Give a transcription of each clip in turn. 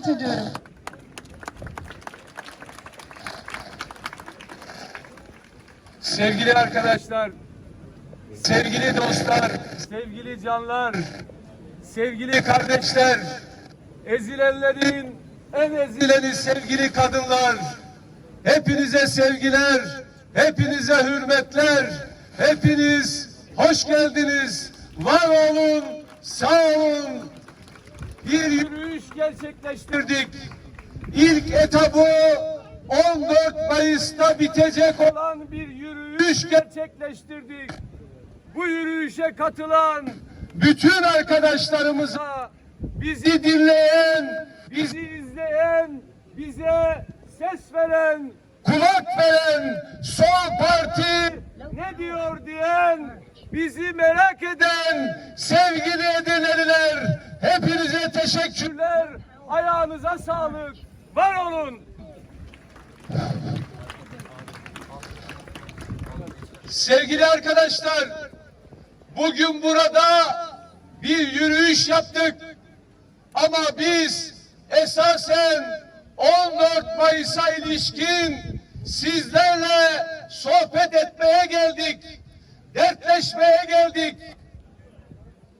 davet ediyorum. Sevgili arkadaşlar, sevgili dostlar, sevgili canlar, sevgili kardeşler, ezilenlerin en ezileni sevgili kadınlar, hepinize sevgiler, hepinize hürmetler, hepiniz hoş geldiniz, var olun, sağ olun. Bir yürüyüş gerçekleştirdik. İlk etabı 14 Mayıs'ta bitecek olan bir yürüyüş gerçekleştirdik. Bu yürüyüşe katılan bütün arkadaşlarımıza bizi dinleyen, bizi izleyen, bize ses veren, kulak veren, sol parti ne diyor diyen, bizi merak eden sevgili Edirneliler, hepinize teşekkürler. Ayağınıza sağlık. Var olun. Sevgili arkadaşlar, bugün burada bir yürüyüş yaptık. Ama biz esasen 14 Mayıs'a ilişkin sizlerle sohbet etmeye geldik. Dertleşmeye geldik.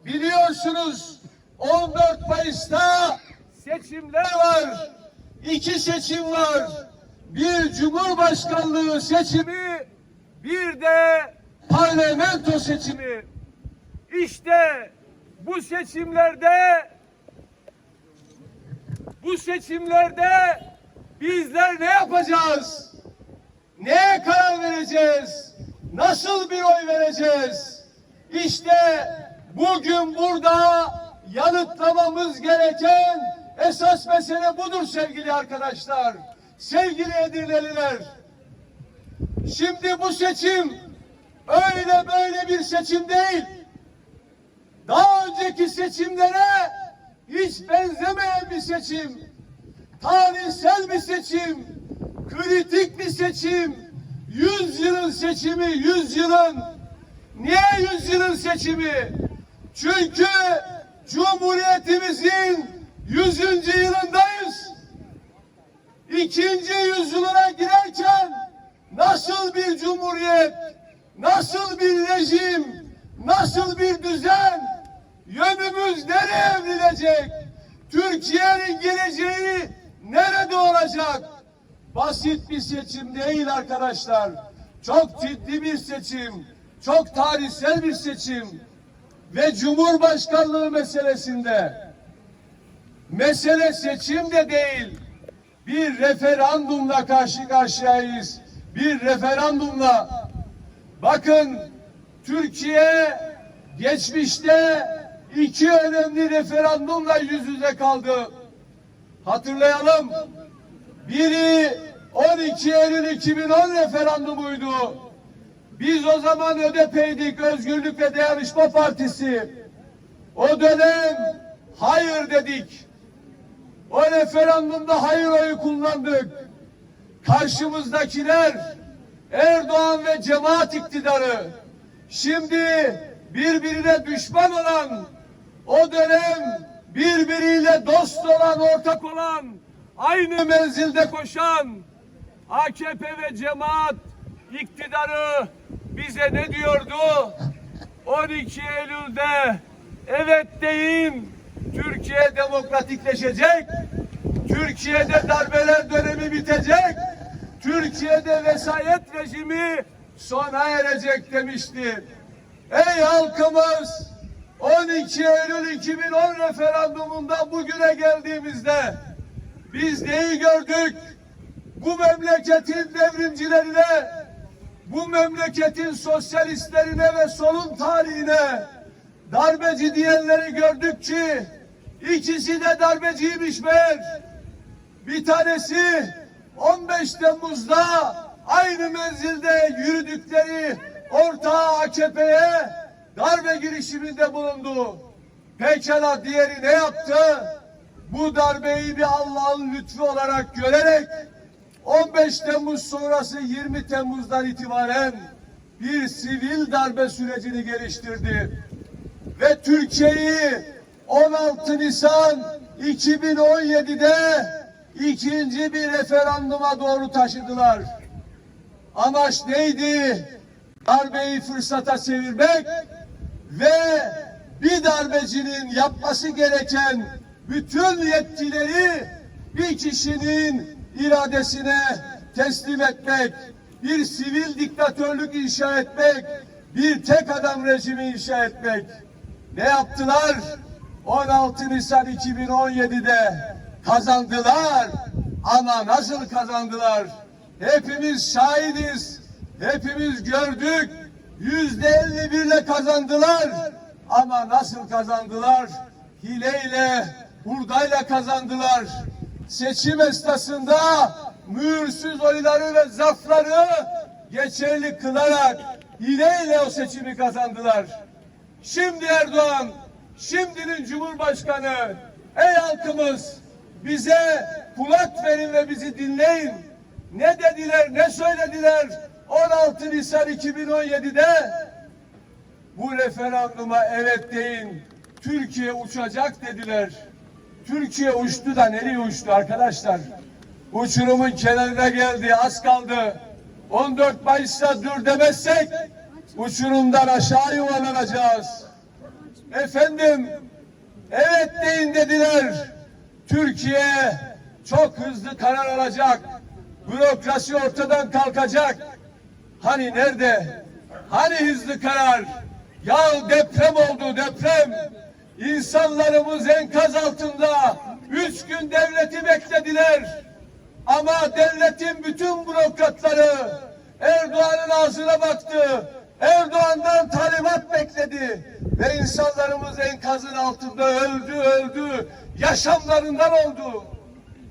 Biliyorsunuz 14 Mayıs'ta seçimler var. İki seçim var. Bir cumhurbaşkanlığı seçimi, bir de parlamento seçimi. İşte bu seçimlerde bu seçimlerde bizler ne yapacağız? Neye karar vereceğiz? Nasıl bir oy vereceğiz? İşte bugün burada yanıtlamamız gereken esas mesele budur sevgili arkadaşlar. Sevgili Edirneliler. Şimdi bu seçim öyle böyle bir seçim değil. Daha önceki seçimlere hiç benzemeyen bir seçim. Tarihsel bir seçim. Kritik bir seçim. Yüzyılın seçimi, yüzyılın. Niye yüzyılın seçimi? Çünkü Cumhuriyetimizin yüzüncü yılındayız. İkinci yüzyılına girerken nasıl bir cumhuriyet, nasıl bir rejim, nasıl bir düzen, yönümüz nereye evrilecek? Türkiye'nin geleceği nerede olacak? Basit bir seçim değil arkadaşlar. Çok ciddi bir seçim, çok tarihsel bir seçim ve Cumhurbaşkanlığı meselesinde mesele seçim de değil, bir referandumla karşı karşıyayız. Bir referandumla. Bakın Türkiye geçmişte iki önemli referandumla yüz yüze kaldı. Hatırlayalım. Biri 12 Eylül 2010 referandumuydu. Biz o zaman ÖDP'ydik, Özgürlük ve Dayanışma Partisi. O dönem hayır dedik. O referandumda hayır oyu kullandık. Karşımızdakiler Erdoğan ve cemaat iktidarı. Şimdi birbirine düşman olan o dönem birbiriyle dost olan, ortak olan, aynı menzilde koşan AKP ve cemaat iktidarı bize ne diyordu? 12 Eylül'de evet deyin Türkiye demokratikleşecek. Türkiye'de darbeler dönemi bitecek. Türkiye'de vesayet rejimi sona erecek demişti. Ey halkımız 12 Eylül 2010 referandumundan bugüne geldiğimizde biz neyi gördük? Bu memleketin devrimcilerine, bu memleketin sosyalistlerine ve solun tarihine darbeci diyenleri gördük ki ikisi de darbeciymiş meğer. Bir tanesi 15 Temmuz'da aynı menzilde yürüdükleri ortağı AKP'ye darbe girişiminde bulundu. Pekala diğeri ne yaptı? Bu darbeyi bir Allah'ın lütfu olarak görerek 15 Temmuz sonrası 20 Temmuz'dan itibaren bir sivil darbe sürecini geliştirdi. Ve Türkiye'yi 16 Nisan 2017'de ikinci bir referanduma doğru taşıdılar. Amaç neydi? Darbeyi fırsata çevirmek ve bir darbecinin yapması gereken bütün yetkileri bir kişinin iradesine teslim etmek, bir sivil diktatörlük inşa etmek, bir tek adam rejimi inşa etmek. Ne yaptılar? 16 Nisan 2017'de kazandılar. Ama nasıl kazandılar? Hepimiz şahidiz. Hepimiz gördük. Yüzde 51 ile kazandılar. Ama nasıl kazandılar? Hileyle, hurdayla kazandılar. Seçim esnasında mühürsüz oyları ve zarfları geçerli kılarak hileyle o seçimi kazandılar. Şimdi Erdoğan, şimdinin Cumhurbaşkanı, ey halkımız bize kulak verin ve bizi dinleyin. Ne dediler, ne söylediler 16 Nisan 2017'de? Bu referanduma evet deyin. Türkiye uçacak dediler. Türkiye uçtu da nereye uçtu arkadaşlar? Uçurumun kenarına geldi, az kaldı. 14 Mayıs'ta dur demezsek uçurumdan aşağı yuvarlanacağız. Efendim, evet deyin dediler. Türkiye çok hızlı karar alacak. Bürokrasi ortadan kalkacak. Hani nerede? Hani hızlı karar? Ya deprem oldu deprem. İnsanlarımız enkaz altında. Üç gün devleti beklediler. Ama devletin bütün bürokratları Erdoğan'ın ağzına baktı. Erdoğan'dan talimat bekledi. Ve insanlarımız enkazın altında öldü öldü. Yaşamlarından oldu.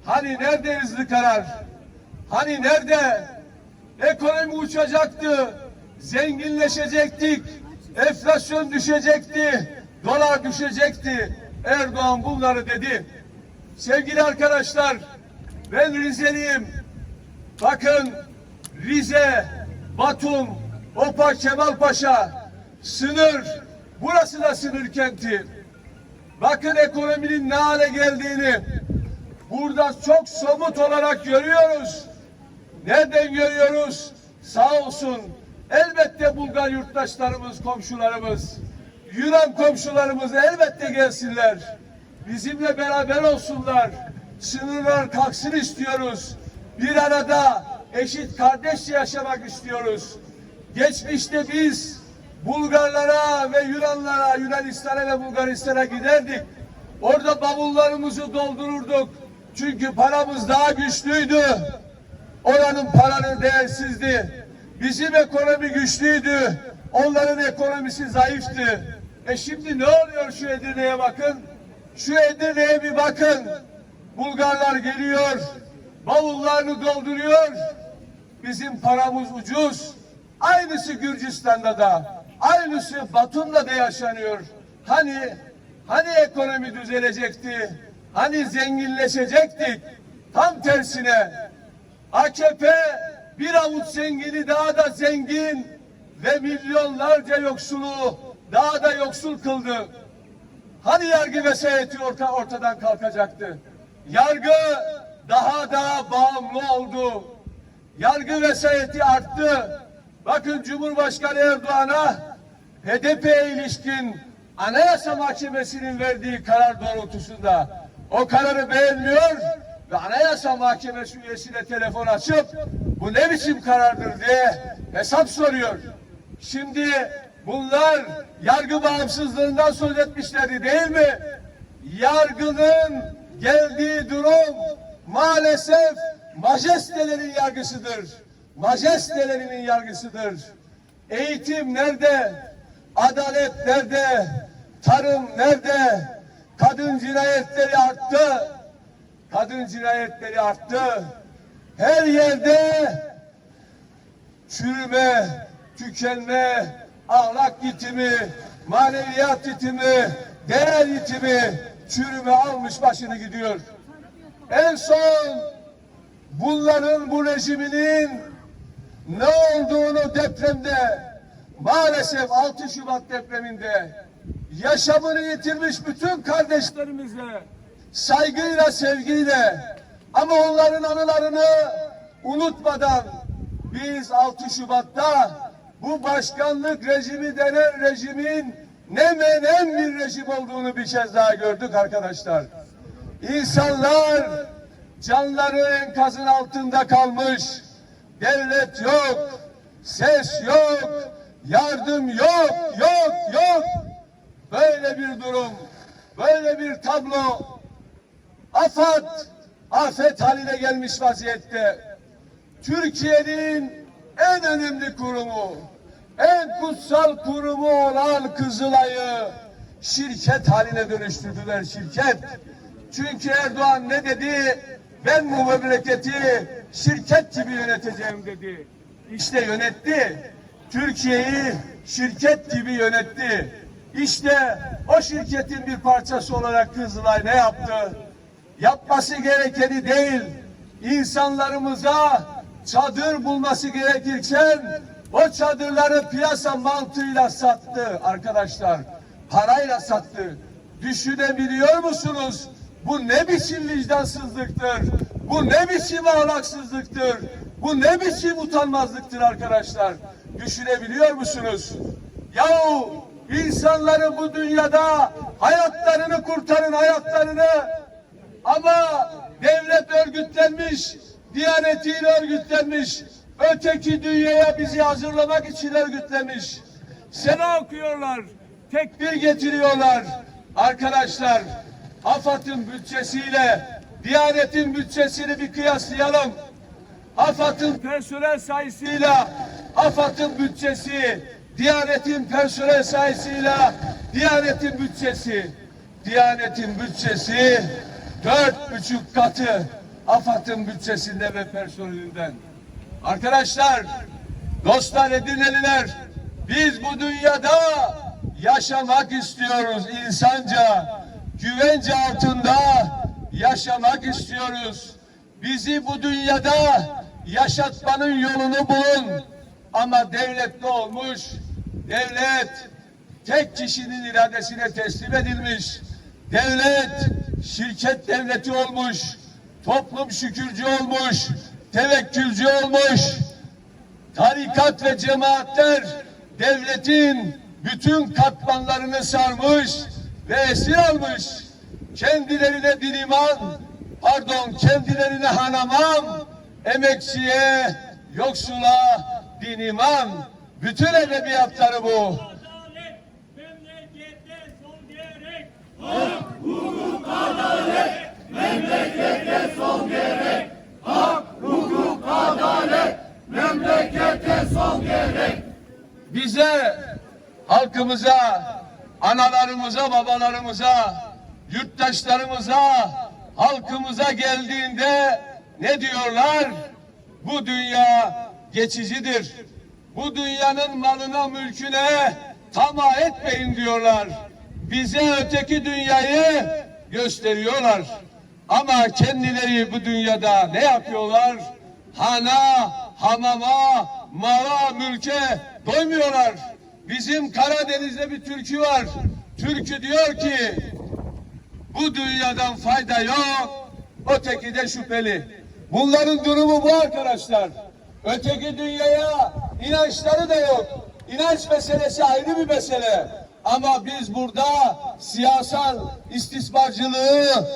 Hani nerede hızlı karar? Hani nerede? Ekonomi uçacaktı. Zenginleşecektik. Enflasyon düşecekti. Dolar düşecekti. Erdoğan bunları dedi. Sevgili arkadaşlar, ben Rizeliyim. Bakın Rize, Batum, Opa Kemalpaşa, sınır. Burası da sınır kenti. Bakın ekonominin ne hale geldiğini burada çok somut olarak görüyoruz. Nereden görüyoruz? Sağ olsun. Elbette Bulgar yurttaşlarımız, komşularımız, Yunan komşularımız elbette gelsinler. Bizimle beraber olsunlar. Sınırlar kalksın istiyoruz. Bir arada eşit kardeşçe yaşamak istiyoruz. Geçmişte biz Bulgarlara ve Yunanlara, Yunanistan'a ve Bulgaristan'a giderdik. Orada bavullarımızı doldururduk. Çünkü paramız daha güçlüydü. Oranın paraları değersizdi. Bizim ekonomi güçlüydü. Onların ekonomisi zayıftı. E şimdi ne oluyor şu Edirne'ye bakın. Şu Edirne'ye bir bakın. Bulgarlar geliyor. Bavullarını dolduruyor. Bizim paramız ucuz. Aynısı Gürcistan'da da. Aynısı Batum'da da yaşanıyor. Hani hani ekonomi düzelecekti? Hani zenginleşecektik? Tam tersine AKP bir avuç zengini daha da zengin ve milyonlarca yoksulu daha da yoksul kıldı. Hani yargı vesayeti orta, ortadan kalkacaktı? Yargı daha da bağımlı oldu. Yargı vesayeti arttı. Bakın Cumhurbaşkanı Erdoğan'a HDP'ye ilişkin Anayasa Mahkemesi'nin verdiği karar doğrultusunda o kararı beğenmiyor ve Anayasa Mahkemesi üyesine telefon açıp bu ne biçim karardır diye hesap soruyor. Şimdi bunlar yargı bağımsızlığından söz etmişlerdi değil mi? Yargının geldiği durum maalesef majestelerin yargısıdır. Majestelerinin yargısıdır. Eğitim nerede? Adalet nerede? Tarım nerede? Kadın cinayetleri arttı. Kadın cinayetleri arttı. Her yerde çürüme, tükenme, ahlak yitimi, maneviyat yitimi, değer yitimi, çürüme almış başını gidiyor. En son bunların bu rejiminin ne olduğunu depremde maalesef 6 Şubat depreminde yaşamını yitirmiş bütün kardeşlerimizle saygıyla, sevgiyle ama onların anılarını unutmadan biz 6 Şubat'ta bu başkanlık rejimi denen rejimin ne menen bir rejim olduğunu bir kez daha gördük arkadaşlar. İnsanlar canları enkazın altında kalmış. Devlet yok, ses yok, yardım yok, yok, yok. Böyle bir durum, böyle bir tablo afet, afet haline gelmiş vaziyette. Türkiye'nin en önemli kurumu, en kutsal kurumu olan Kızılay'ı şirket haline dönüştürdüler şirket. Çünkü Erdoğan ne dedi? Ben bu memleketi şirket gibi yöneteceğim dedi. İşte yönetti. Türkiye'yi şirket gibi yönetti. İşte o şirketin bir parçası olarak Kızılay ne yaptı? Yapması gerekeni değil, insanlarımıza çadır bulması gerekirken o çadırları piyasa mantığıyla sattı arkadaşlar. Parayla sattı. Düşünebiliyor musunuz? Bu ne biçim vicdansızlıktır? Bu ne biçim ahlaksızlıktır? Bu ne biçim utanmazlıktır arkadaşlar? Düşünebiliyor musunuz? Yahu insanları bu dünyada hayatlarını kurtarın hayatlarını ama devlet örgütlenmiş, diyanetiyle örgütlenmiş, öteki dünyaya bizi hazırlamak için örgütlenmiş. Sena okuyorlar, tekbir getiriyorlar. Arkadaşlar, AFAD'ın bütçesiyle Diyanet'in bütçesini bir kıyaslayalım. AFAD'ın personel sayısıyla AFAD'ın bütçesi, Diyanet'in personel sayısıyla Diyanet'in bütçesi, Diyanet'in bütçesi dört buçuk katı AFAD'ın bütçesinde ve personelinden. Arkadaşlar, dostlar Edirneliler, biz bu dünyada yaşamak istiyoruz insanca, güvence altında yaşamak istiyoruz. Bizi bu dünyada yaşatmanın yolunu bulun. Ama devlet ne olmuş? Devlet tek kişinin iradesine teslim edilmiş. Devlet şirket devleti olmuş. Toplum şükürcü olmuş. Tevekkülcü olmuş. Tarikat ve cemaatler devletin bütün katmanlarını sarmış ve esir almış. Kendilerine diliman, pardon kendilerine hanamam, emekçiye, yoksula diniman. Bütün edebiyatları bu. Adalet memlekete son diyerek bize, halkımıza, analarımıza, babalarımıza, yurttaşlarımıza, halkımıza geldiğinde ne diyorlar? Bu dünya geçicidir. Bu dünyanın malına, mülküne tamah etmeyin diyorlar. Bize öteki dünyayı gösteriyorlar. Ama kendileri bu dünyada ne yapıyorlar? Hana, hamama, mala, mülke doymuyorlar. Bizim Karadeniz'de bir türkü var. Türkü diyor ki bu dünyadan fayda yok, öteki de şüpheli. Bunların durumu bu arkadaşlar. Öteki dünyaya inançları da yok. İnanç meselesi ayrı bir mesele. Ama biz burada siyasal istismarcılığı,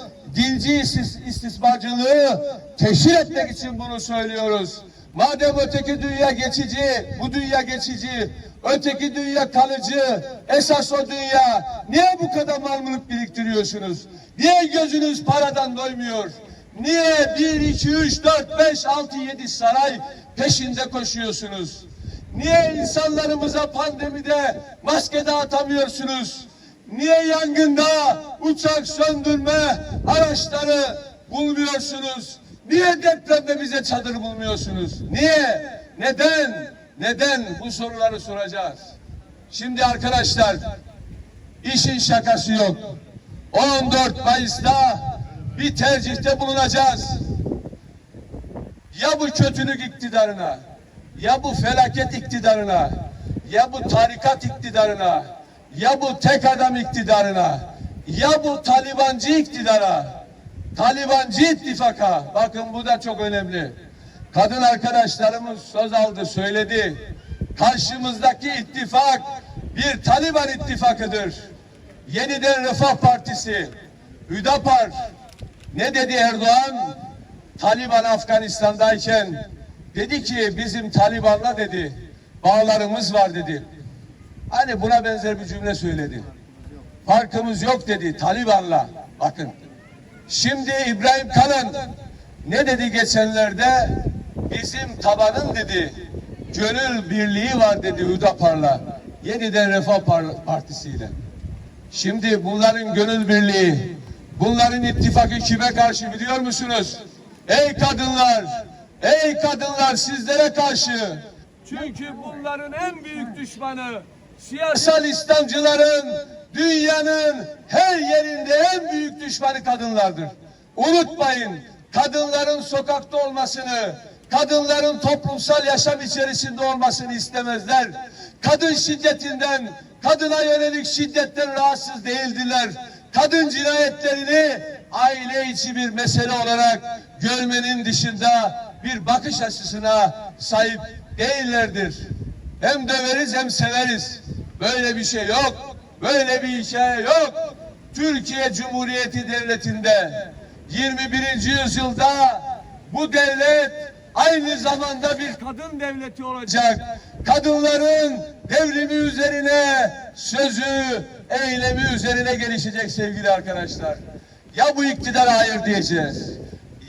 istis- istismarcılığı teşhir etmek için bunu söylüyoruz. Madem öteki dünya geçici, bu dünya geçici, öteki dünya kalıcı, esas o dünya. Niye bu kadar mal mülk biriktiriyorsunuz? Niye gözünüz paradan doymuyor? Niye 1, 2, 3, 4, 5, 6, 7 saray peşinde koşuyorsunuz? Niye insanlarımıza pandemide maske dağıtamıyorsunuz? Niye yangında uçak söndürme araçları bulmuyorsunuz? Niye depremde bize çadır bulmuyorsunuz? Niye? Neden? Neden? Bu soruları soracağız. Şimdi arkadaşlar işin şakası yok. 14 Mayıs'ta bir tercihte bulunacağız. Ya bu kötülük iktidarına, ya bu felaket iktidarına, ya bu tarikat iktidarına, ya bu tek adam iktidarına, ya bu Talibancı iktidara Talibancı ittifaka. Bakın bu da çok önemli. Kadın arkadaşlarımız söz aldı, söyledi. Karşımızdaki ittifak bir Taliban ittifakıdır. Yeniden Refah Partisi, Hüdapar. Ne dedi Erdoğan? Taliban Afganistan'dayken dedi ki bizim Taliban'la dedi bağlarımız var dedi. Hani buna benzer bir cümle söyledi. Farkımız yok dedi Taliban'la. Bakın. Şimdi İbrahim Kalın ne dedi geçenlerde? Bizim tabanın dedi. Gönül birliği var dedi Hüdapar'la. Yeniden Refah Par- Partisi'yle. Şimdi bunların gönül birliği, bunların ittifakı kime karşı biliyor musunuz? Ey kadınlar, ey kadınlar sizlere karşı. Çünkü bunların en büyük düşmanı siyasal İslamcıların dünyanın her yerinde en büyük düşmanı kadınlardır. Unutmayın kadınların sokakta olmasını, kadınların toplumsal yaşam içerisinde olmasını istemezler. Kadın şiddetinden, kadına yönelik şiddetten rahatsız değildiler. Kadın cinayetlerini aile içi bir mesele olarak görmenin dışında bir bakış açısına sahip değillerdir. Hem döveriz hem severiz. Böyle bir şey yok. Böyle bir hikaye yok. Türkiye Cumhuriyeti Devleti'nde 21. yüzyılda bu devlet aynı zamanda bir kadın devleti olacak. Kadınların devrimi üzerine sözü, eylemi üzerine gelişecek sevgili arkadaşlar. Ya bu iktidara hayır diyeceğiz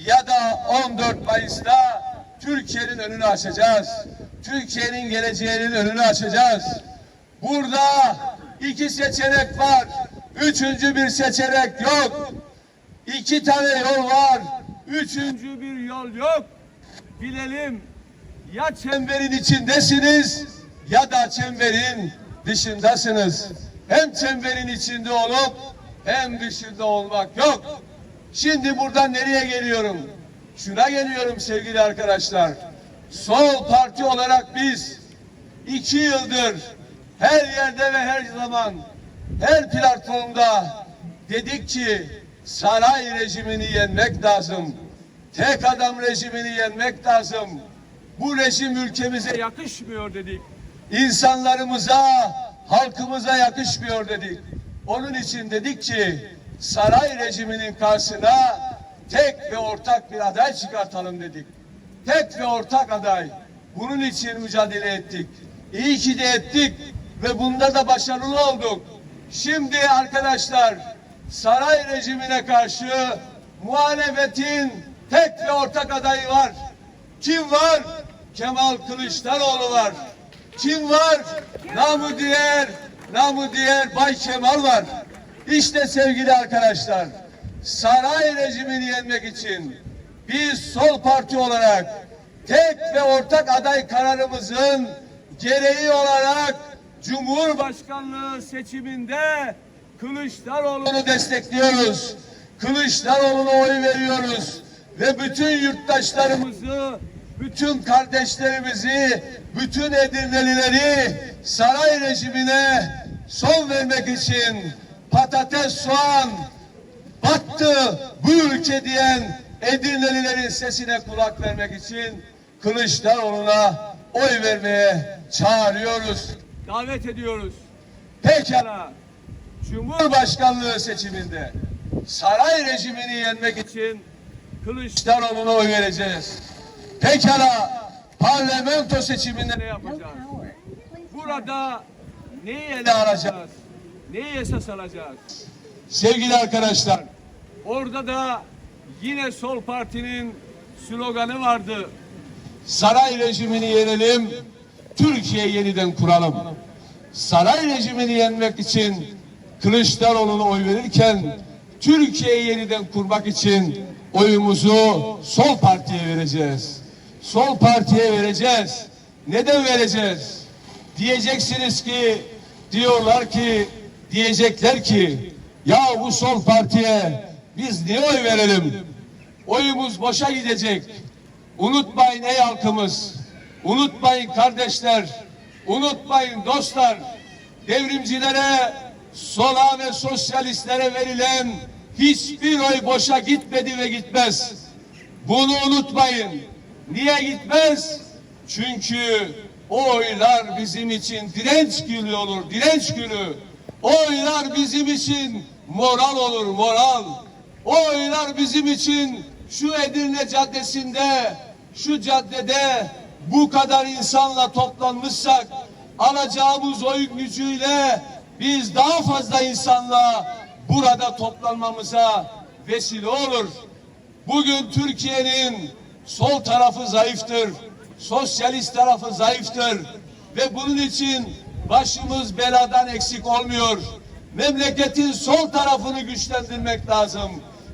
ya da 14 Mayıs'ta Türkiye'nin önünü açacağız. Türkiye'nin geleceğinin önünü açacağız. Burada iki seçenek var. Üçüncü bir seçenek yok. İki tane yol var. Üçüncü bir yol yok. Bilelim ya çemberin içindesiniz ya da çemberin dışındasınız. Hem çemberin içinde olup hem dışında olmak yok. Şimdi buradan nereye geliyorum? Şuna geliyorum sevgili arkadaşlar. Sol parti olarak biz iki yıldır her yerde ve her zaman her platformda dedik ki saray rejimini yenmek lazım. Tek adam rejimini yenmek lazım. Bu rejim ülkemize yakışmıyor dedik. İnsanlarımıza, halkımıza yakışmıyor dedik. Onun için dedik ki saray rejiminin karşısına tek ve ortak bir aday çıkartalım dedik. Tek ve ortak aday. Bunun için mücadele ettik. İyi ki de ettik ve bunda da başarılı olduk. Şimdi arkadaşlar saray rejimine karşı muhalefetin tek ve ortak adayı var. Kim var? Kemal Kılıçdaroğlu var. Kim var? Namı diğer, namı diğer Bay Kemal var. İşte sevgili arkadaşlar, saray rejimini yenmek için biz sol parti olarak tek ve ortak aday kararımızın gereği olarak Cumhurbaşkanlığı seçiminde Kılıçdaroğlu'nu destekliyoruz. Kılıçdaroğlu'na oy veriyoruz ve bütün yurttaşlarımızı, bütün kardeşlerimizi, bütün Edirnelileri saray rejimine son vermek için patates, soğan, battı bu ülke diyen Edirnelilerin sesine kulak vermek için Kılıçdaroğlu'na oy vermeye çağırıyoruz. Davet ediyoruz. Pekala. Cumhurbaşkanlığı seçiminde saray rejimini yenmek için Kılıçdaroğlu'na oy vereceğiz. Pekala parlamento seçiminde ne yapacağız? Burada neyi ele alacağız? Neyi esas alacağız? Sevgili arkadaşlar, orada da yine sol partinin sloganı vardı. Saray rejimini yenelim, Türkiye yeniden kuralım. Saray rejimini yenmek için Kılıçdaroğlu'na oy verirken Türkiye'yi yeniden kurmak için oyumuzu sol partiye vereceğiz. Sol partiye vereceğiz. Neden vereceğiz? Diyeceksiniz ki diyorlar ki diyecekler ki ya bu sol partiye biz niye oy verelim? Oyumuz boşa gidecek. Unutmayın ey halkımız. Unutmayın kardeşler. Unutmayın dostlar. Devrimcilere, sola ve sosyalistlere verilen hiçbir oy boşa gitmedi ve gitmez. Bunu unutmayın. Niye gitmez? Çünkü o oylar bizim için direnç gülü olur, direnç gülü. O oylar bizim için moral olur, moral. O oylar bizim için şu Edirne Caddesi'nde, şu caddede bu kadar insanla toplanmışsak alacağımız oy gücüyle biz daha fazla insanla burada toplanmamıza vesile olur. Bugün Türkiye'nin sol tarafı zayıftır, sosyalist tarafı zayıftır ve bunun için başımız beladan eksik olmuyor. Memleketin sol tarafını güçlendirmek lazım.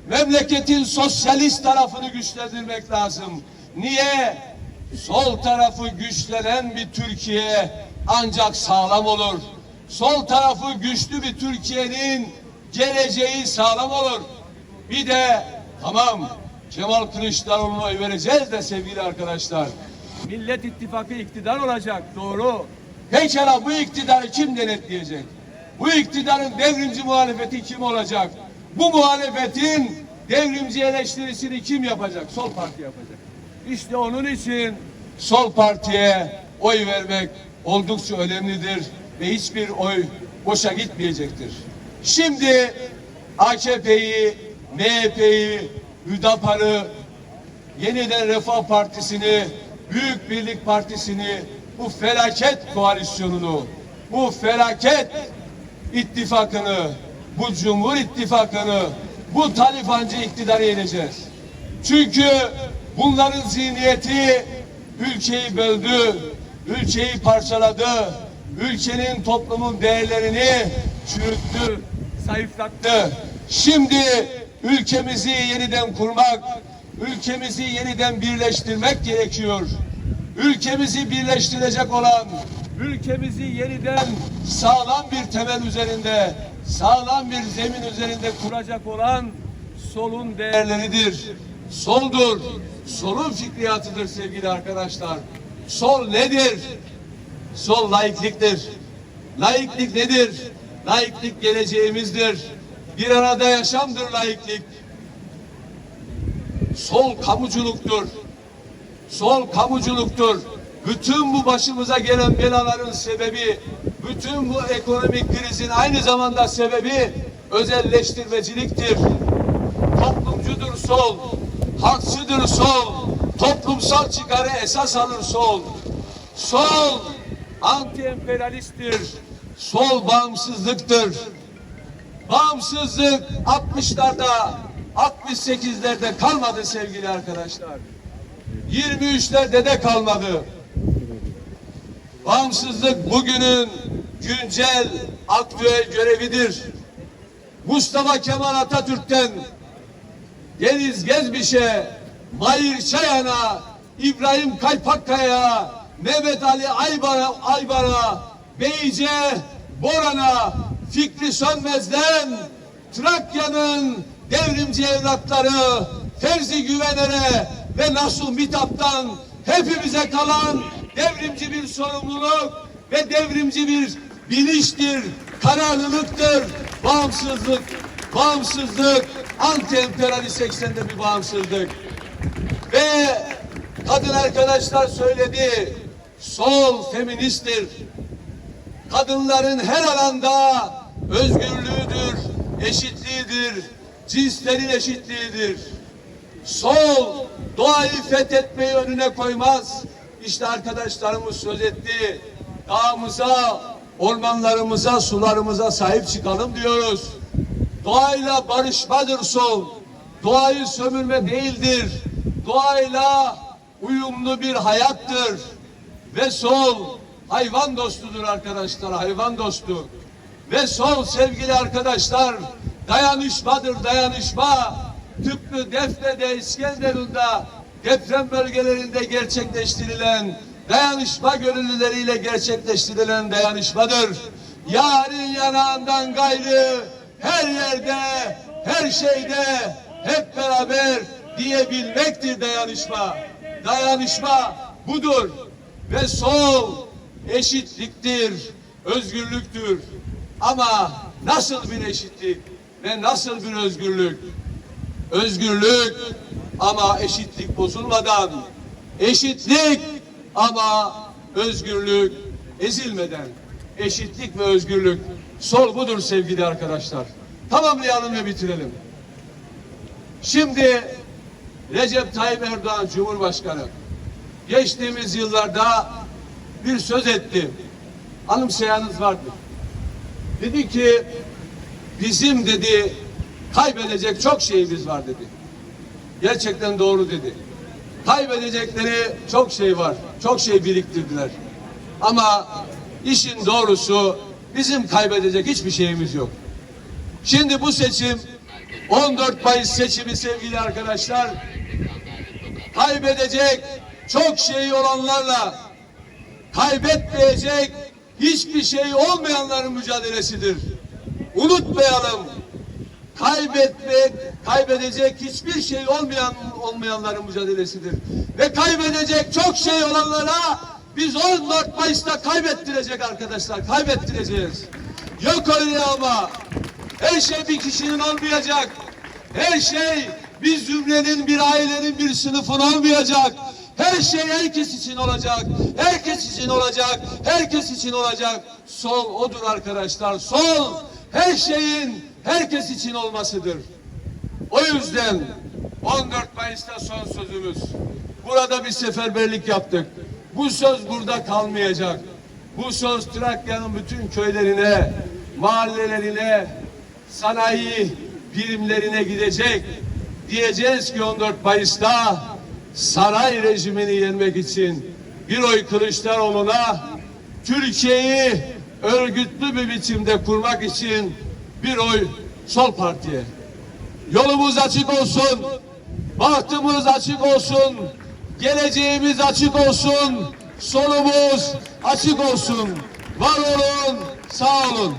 Memleketin sosyalist tarafını güçlendirmek lazım. Niye? Sol tarafı güçlenen bir Türkiye ancak sağlam olur. Sol tarafı güçlü bir Türkiye'nin geleceği sağlam olur. Bir de tamam Kemal Kılıçdaroğlu'na vereceğiz de sevgili arkadaşlar. Millet İttifakı iktidar olacak doğru. Pekala bu iktidarı kim denetleyecek? Bu iktidarın devrimci muhalefeti kim olacak? Bu muhalefetin devrimci eleştirisini kim yapacak? Sol parti yapacak. İşte onun için sol partiye oy vermek oldukça önemlidir ve hiçbir oy boşa gitmeyecektir. Şimdi AKP'yi, MHP'yi, Hüdapar'ı, Yeniden Refah Partisi'ni, Büyük Birlik Partisi'ni, bu felaket koalisyonunu, bu felaket ittifakını, bu Cumhur İttifakı'nı, bu talifancı iktidarı yeneceğiz. Çünkü bunların zihniyeti ülkeyi böldü, ülkeyi parçaladı, ülkenin toplumun değerlerini çürüttü, zayıflattı. Şimdi ülkemizi yeniden kurmak, ülkemizi yeniden birleştirmek gerekiyor. Ülkemizi birleştirecek olan, ülkemizi yeniden sağlam bir temel üzerinde, sağlam bir zemin üzerinde kuracak olan solun değerleridir. Soldur. Solun fikriyatıdır sevgili arkadaşlar. Sol nedir? Sol laikliktir. Laiklik nedir? Laiklik geleceğimizdir. Bir arada yaşamdır laiklik. Sol kamuculuktur. Sol kamuculuktur. Bütün bu başımıza gelen belaların sebebi, bütün bu ekonomik krizin aynı zamanda sebebi özelleştirmeciliktir. Toplumcudur sol, hakçıdır sol, toplumsal çıkarı esas alır sol. Sol anti-emperyalisttir, sol bağımsızlıktır. Bağımsızlık 60'larda, 68'lerde kalmadı sevgili arkadaşlar. 23'lerde de kalmadı. Bağımsızlık bugünün güncel, aktüel görevidir. Mustafa Kemal Atatürk'ten Deniz Gezmiş'e, Mahir Çayan'a, İbrahim Kalpakkaya, Mehmet Ali Aybar'a, Aybar'a, Beyce, Boran'a, Fikri Sönmez'den, Trakya'nın devrimci evlatları, Ferzi Güvener'e ve Nasuh Mitap'tan hepimize kalan devrimci bir sorumluluk ve devrimci bir bilinçtir, kararlılıktır, bağımsızlık, bağımsızlık, anti-emperyalist eksende bir bağımsızlık. Ve kadın arkadaşlar söyledi, sol feministtir. Kadınların her alanda özgürlüğüdür, eşitliğidir, cinslerin eşitliğidir. Sol doğayı fethetmeyi önüne koymaz. İşte arkadaşlarımız söz etti. Dağımıza, ormanlarımıza, sularımıza sahip çıkalım diyoruz. Doğayla barışmadır sol. Doğayı sömürme değildir. Doğayla uyumlu bir hayattır. Ve sol hayvan dostudur arkadaşlar, hayvan dostu. Ve sol sevgili arkadaşlar dayanışmadır, dayanışma. Tıpkı Defne'de, İskenderun'da deprem bölgelerinde gerçekleştirilen dayanışma gönüllüleriyle gerçekleştirilen dayanışmadır. Yarın yanağından gayrı her yerde, her şeyde hep beraber diyebilmektir dayanışma. Dayanışma budur. Ve sol eşitliktir, özgürlüktür. Ama nasıl bir eşitlik? ve nasıl bir özgürlük? Özgürlük ama eşitlik bozulmadan, eşitlik ama özgürlük ezilmeden, eşitlik ve özgürlük sol budur sevgili arkadaşlar. Tamamlayalım ve bitirelim. Şimdi Recep Tayyip Erdoğan Cumhurbaşkanı geçtiğimiz yıllarda bir söz etti. Anımsayanınız vardır. Dedi ki bizim dedi kaybedecek çok şeyimiz var dedi. Gerçekten doğru dedi. Kaybedecekleri çok şey var. Çok şey biriktirdiler. Ama işin doğrusu bizim kaybedecek hiçbir şeyimiz yok. Şimdi bu seçim 14 Mayıs seçimi sevgili arkadaşlar kaybedecek çok şey olanlarla kaybetmeyecek hiçbir şey olmayanların mücadelesidir. Unutmayalım. Kaybetmek, kaybedecek hiçbir şey olmayan olmayanların mücadelesidir. Ve kaybedecek çok şey olanlara biz 14 Mayıs'ta kaybettirecek arkadaşlar. Kaybettireceğiz. Yok öyle ama. Her şey bir kişinin olmayacak. Her şey bir zümrenin, bir ailenin, bir sınıfın olmayacak. Her şey herkes için olacak. Herkes için olacak. Herkes için olacak. Sol odur arkadaşlar. Sol her şeyin herkes için olmasıdır. O yüzden 14 Mayıs'ta son sözümüz. Burada bir seferberlik yaptık. Bu söz burada kalmayacak. Bu söz Trakya'nın bütün köylerine, mahallelerine, sanayi birimlerine gidecek. Diyeceğiz ki 14 Mayıs'ta saray rejimini yenmek için bir oy Kılıçdaroğlu'na Türkiye'yi örgütlü bir biçimde kurmak için bir oy sol partiye. Yolumuz açık olsun. Bahtımız açık olsun. Geleceğimiz açık olsun. Solumuz açık olsun. Var olun, sağ olun.